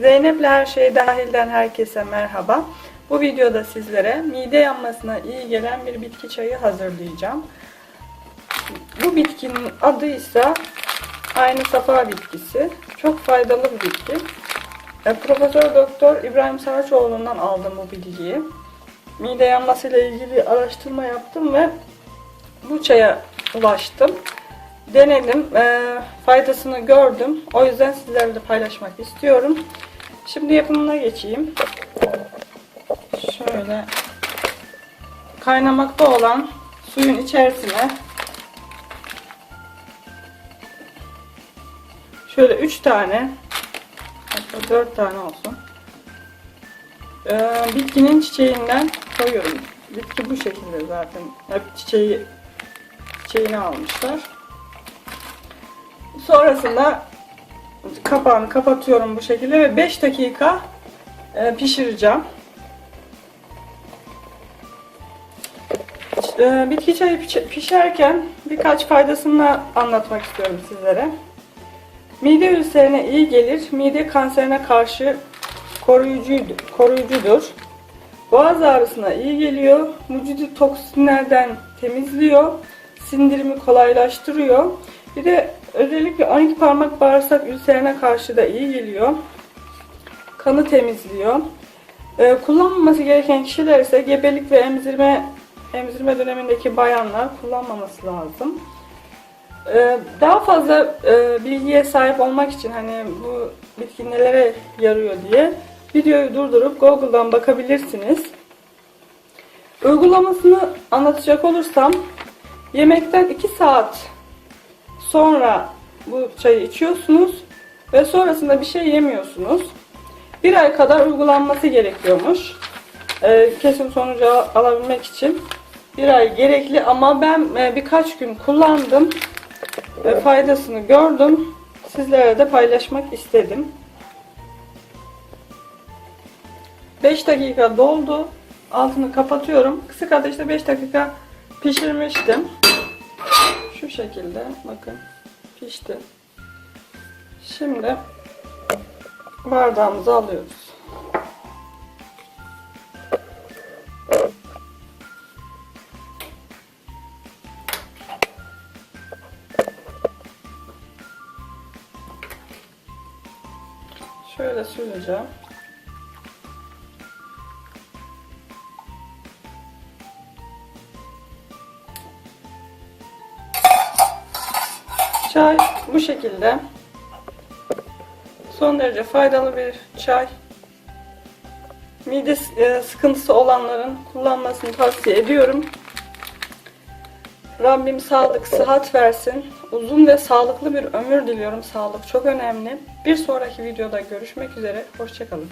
Zeynep'le her şey dahilden herkese merhaba. Bu videoda sizlere mide yanmasına iyi gelen bir bitki çayı hazırlayacağım. Bu bitkinin adı ise aynı safa bitkisi. Çok faydalı bir bitki. E, Profesör Doktor İbrahim Saraçoğlu'ndan aldım bu bilgiyi. Mide yanması ile ilgili araştırma yaptım ve bu çaya ulaştım. Denedim, e, faydasını gördüm. O yüzden sizlerle paylaşmak istiyorum. Şimdi yapımına geçeyim. Şöyle kaynamakta olan suyun içerisine şöyle 3 tane hatta 4 tane olsun. Ee, bitkinin çiçeğinden koyuyorum. Bitki bu şekilde zaten. Hep çiçeği çiçeğini almışlar. Sonrasında kapağını kapatıyorum bu şekilde ve 5 dakika e, pişireceğim. E, Bitki çayı piş- pişerken birkaç faydasını anlatmak istiyorum sizlere. Mide ülserine iyi gelir, mide kanserine karşı koruyucuydu, koruyucudur. Boğaz ağrısına iyi geliyor, vücudu toksinlerden temizliyor, sindirimi kolaylaştırıyor. Bir de özellikle 12 parmak bağırsak ülserine karşı da iyi geliyor. Kanı temizliyor. Ee, kullanmaması gereken kişiler ise gebelik ve emzirme emzirme dönemindeki bayanlar kullanmaması lazım. Ee, daha fazla e, bilgiye sahip olmak için hani bu bitki nelere yarıyor diye videoyu durdurup Google'dan bakabilirsiniz. Uygulamasını anlatacak olursam yemekten 2 saat sonra bu çayı içiyorsunuz ve sonrasında bir şey yemiyorsunuz. Bir ay kadar uygulanması gerekiyormuş. Ee, kesin sonucu alabilmek için bir ay gerekli ama ben e, birkaç gün kullandım ve faydasını gördüm. Sizlere de paylaşmak istedim. 5 dakika doldu. Altını kapatıyorum. Kısık ateşte 5 dakika pişirmiştim. Şu şekilde bakın pişti. Şimdi bardağımıza alıyoruz. Şöyle süreceğim. Çay bu şekilde. Son derece faydalı bir çay. Mide e, sıkıntısı olanların kullanmasını tavsiye ediyorum. Rabbim sağlık, sıhhat versin. Uzun ve sağlıklı bir ömür diliyorum. Sağlık çok önemli. Bir sonraki videoda görüşmek üzere. Hoşçakalın.